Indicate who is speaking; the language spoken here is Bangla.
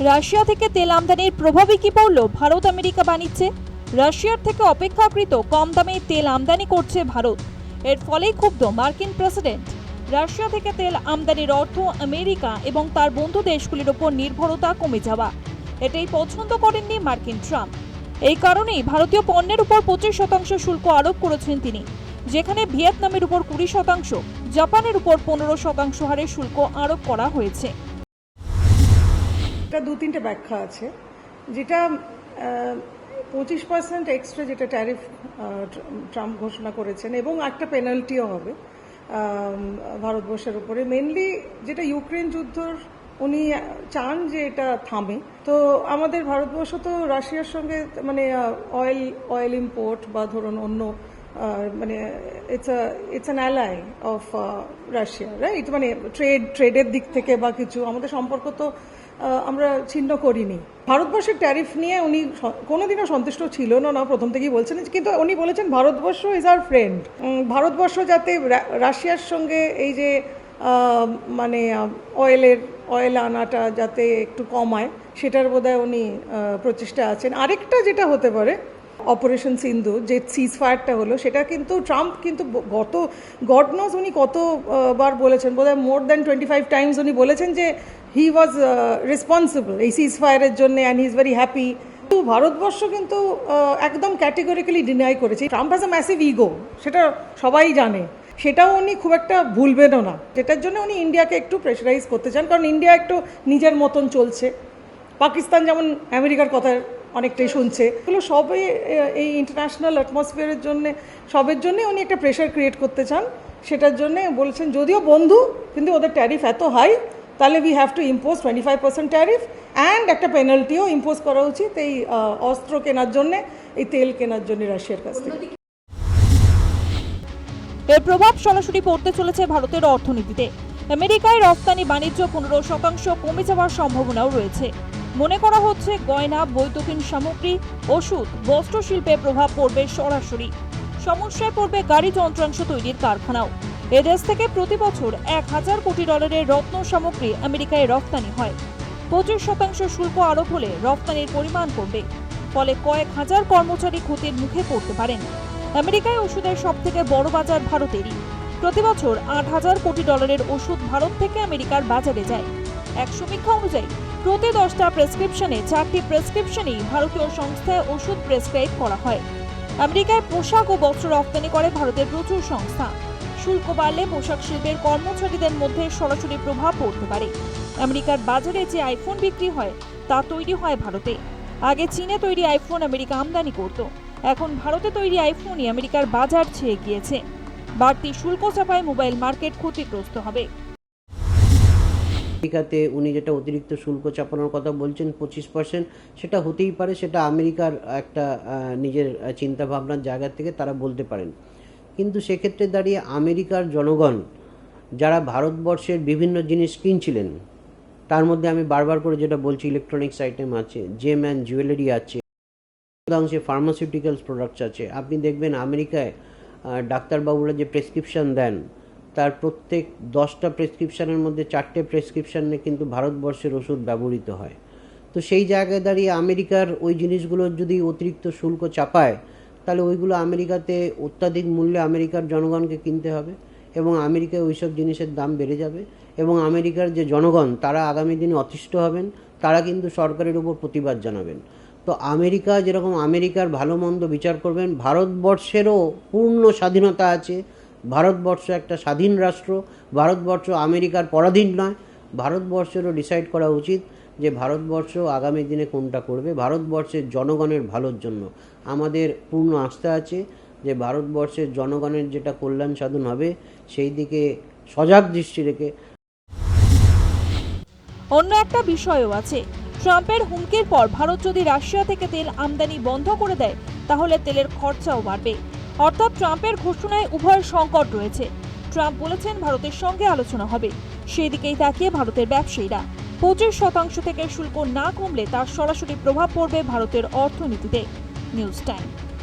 Speaker 1: রাশিয়া থেকে তেল আমদানির প্রভাবে কি পড়ল? ভারত, আমেরিকা বাণিজ্যে? রাশিয়ার থেকে অপেক্ষাকৃত কম দামে তেল আমদানি করছে ভারত। এর ফলেই ক্ষুব্ধ মার্কিন প্রেসিডেন্ট। রাশিয়া থেকে তেল আমদানির অর্থ আমেরিকা এবং তার বন্ধু দেশগুলির ওপর নির্ভরতা কমে যাওয়া। এটাই পছন্দ করেননি মার্কিন ট্রাম্প। এই কারণেই ভারতীয় পণ্যের উপর পঁচিশ শতাংশ শুল্ক আরোপ করেছেন তিনি, যেখানে ভিয়েতনামের উপর কুড়ি শতাংশ, জাপানের উপর পনেরো শতাংশ হারে শুল্ক আরোপ করা হয়েছে।
Speaker 2: এটা দু তিনটে ব্যাখ্যা আছে, যেটা পঁচিশ পার্সেন্ট এক্সট্রা যেটা ট্যারিফ ট্রাম্প ঘোষণা করেছেন এবং একটা পেনাল্টিও হবে ভারতবর্ষের উপরে। মেনলি যেটা ইউক্রেন যুদ্ধর, উনি চান যে এটা থামে। তো আমাদের ভারতবর্ষ তো রাশিয়ার সঙ্গে মানে অয়েল অয়েল ইম্পোর্ট বা ধরুন অন্য মানে it's it's an ally of Russia right মানে ট্রেড ট্রেডের দিক থেকে বা কিছু। আমাদের সম্পর্ক তো আমরা ছিন্ন করিনি। ভারতবর্ষের ট্যারিফ নিয়ে উনি কোনোদিনও সন্তুষ্ট ছিল না না, প্রথম থেকেই বলছেন। কিন্তু উনি বলেছেন, Bharatvarsha is our friend Bharatvarsha যাতে রাশিয়ার সঙ্গে এই যে মানে অয়েলের অয়েল আনাটা যাতে একটু কমায়, সেটার বোধহয় উনি প্রচেষ্টা আছেন। আরেকটা যেটা হতে পারে অপারেশন সিন্ধু, যে সিজ ফায়ারটা হলো, সেটা কিন্তু ট্রাম্প কিন্তু গত গড নোজ উনি কতবার বলেছেন, বোধহয় more than twenty five times উনি বলেছেন যে হি ওয়াজ রেসপন্সিবল এই সিজ ফায়ারের জন্য and he is very happy কিন্তু ভারতবর্ষ কিন্তু একদম ক্যাটেগরিক্যালি ডিনাই করেছে। Trump has a massive ego সেটা সবাই জানে। সেটাও উনি খুব একটা ভুলবেনও না। যেটার জন্য উনি ইন্ডিয়াকে একটু প্রেশারাইজ করতে চান, কারণ ইন্ডিয়া একটু নিজের মতন চলছে। পাকিস্তান যেমন আমেরিকার কথা অনেকটাই শুনছে। এগুলো সবে এই ইন্টারন্যাশনাল অ্যাটমসফিয়ারের জন্য, সবের জন্য উনি একটা প্রেশার ক্রিয়েট করতে চান। সেটার জন্য বলছেন, যদিও বন্ধু, কিন্তু ওদের ট্যারিফ এত হাই তাহলে we have to impose twenty five percent tariff and একটা পেনাল্টিও ইম্পোজ করা উচিত এই অস্ত্র কেনার জন্যে, এই তেল কেনার জন্য রাশিয়ার কাছ থেকে।
Speaker 1: এর প্রভাব সরাসরি পড়তে চলেছে ভারতের অর্থনীতিতে। আমেরিকায় রপ্তানি বাণিজ্য পনেরো শতাংশ কমে যাওয়ার সম্ভাবনাও রয়েছে। মনে করা হচ্ছে গয়না বৈদ্যুতিন সামগ্রী, ওষুধ বস্ত্র শিল্পে প্রভাব পড়বে সরাসরি। সমস্যায় পড়বে গাড়ি যন্ত্রাংশ তৈরির কারখানাও। এদেশ থেকে প্রতি বছর এক হাজার কোটি ডলারের রত্ন সামগ্রী আমেরিকায় রপ্তানি হয়। পঁচিশ শতাংশ শুল্ক আরোপ হলে রপ্তানির পরিমাণ কমবে। ফলে কয়েক হাজার কর্মচারী ক্ষতির মুখে পড়তে পারেন। আমেরিকায় ওষুধের সব থেকে বড় বাজার ভারতেরই। প্রতি বছর আট হাজার কোটি ডলারের ওষুধ ভারত থেকে আমেরিকার বাজারে যায়। এক সমীক্ষা অনুযায়ী প্রতি দশটা প্রেসক্রিপশনে চারটি প্রেসক্রিপশনেই ভারতীয় সংস্থায় ওষুধ প্রেসক্রাইব করা হয়। আমেরিকায় পোশাক ও বস্ত্র রপ্তানি করে ভারতের প্রচুর সংস্থা। শুল্ক বাড়লে পোশাক শিল্পের কর্মচারীদের মধ্যে সরাসরি প্রভাব পড়তে পারে। আমেরিকার বাজারে যে আইফোন বিক্রি হয়, তা তৈরি হয় ভারতে। আগে চীনে তৈরি আইফোন আমেরিকা আমদানি করত। এখন ভারতে তৈরি আইফোনই আমেরিকার বাজার ছেয়ে গিয়েছে। বাড়তি শুল্ক চাপায় মোবাইল মার্কেট ক্ষতিগ্রস্ত হবে।
Speaker 3: আমেরিকাতে উনি যেটা অতিরিক্ত শুল্ক চাপানোর কথা বলছেন, পঁচিশ পার্সেন্ট সেটা হতেই পারে, সেটা আমেরিকার একটা নিজের চিন্তা ভাবনার জায়গা থেকে তারা বলতে পারেন। কিন্তু সেক্ষেত্রে দাঁড়িয়ে আমেরিকার জনগণ, যারা ভারতবর্ষের বিভিন্ন জিনিস কিনছিলেন, তার মধ্যে আমি বারবার করে যেটা বলছি ইলেকট্রনিক্স আইটেম আছে জেম অ্যান্ড জুয়েলারি আছে অংশে ফার্মাসিউটিক্যালস প্রোডাক্টস আছে। আপনি দেখবেন আমেরিকায় ডাক্তারবাবুরা যে প্রেসক্রিপশন দেন তার প্রত্যেক দশটা প্রেসক্রিপশানের মধ্যে চারটে প্রেসক্রিপশনে কিন্তু ভারতবর্ষের ওষুধ ব্যবহৃত হয়। তো সেই জায়গায় দাঁড়িয়ে আমেরিকার ওই জিনিসগুলোর যদি অতিরিক্ত শুল্ক চাপায়, তাহলে ওইগুলো আমেরিকাতে অত্যাধিক মূল্যে আমেরিকার জনগণকে কিনতে হবে এবং আমেরিকায় ওইসব জিনিসের দাম বেড়ে যাবে এবং আমেরিকার যে জনগণ, তারা আগামী দিনে অতিষ্ঠ হবেন, তারা কিন্তু সরকারের উপর প্রতিবাদ জানাবেন। তো আমেরিকা যেরকম আমেরিকার ভালো মন্দ বিচার করবেন, ভারতবর্ষেরও পূর্ণ স্বাধীনতা আছে ভারতবর্ষ একটা স্বাধীন রাষ্ট্র, ভারতবর্ষ আমেরিকার পরাধীন নয়। ভারতবর্ষেরও ডিসাইড করা উচিত যে ভারতবর্ষ আগামী দিনে কোনটা করবে। ভারতবর্ষের জনগণের ভালোর জন্য। আমাদের পূর্ণ আস্থা আছে যে ভারতবর্ষের জনগণের যেটা কল্যাণ সাধন হবে, সেই দিকে সজাগ দৃষ্টি রেখে
Speaker 1: অন্য একটা বিষয়ও আছে। ট্রাম্পের হুমকির পর ভারত যদি রাশিয়া থেকে তেল আমদানি বন্ধ করে দেয়, তাহলে তেলের খরচাও বাড়বে। অর্থাৎ ট্রাম্পের ঘোষণায় উভয়ের সংকট রয়েছে। ট্রাম্প বলেছেন ভারতের সঙ্গে আলোচনা হবে। সেই দিকেই তাকিয়ে ভারতের ব্যবসায়ীরা। পঁচিশ শতাংশ থেকে শুল্ক না কমলে তার সরাসরি প্রভাব পড়বে ভারতের অর্থনীতিতে। News time.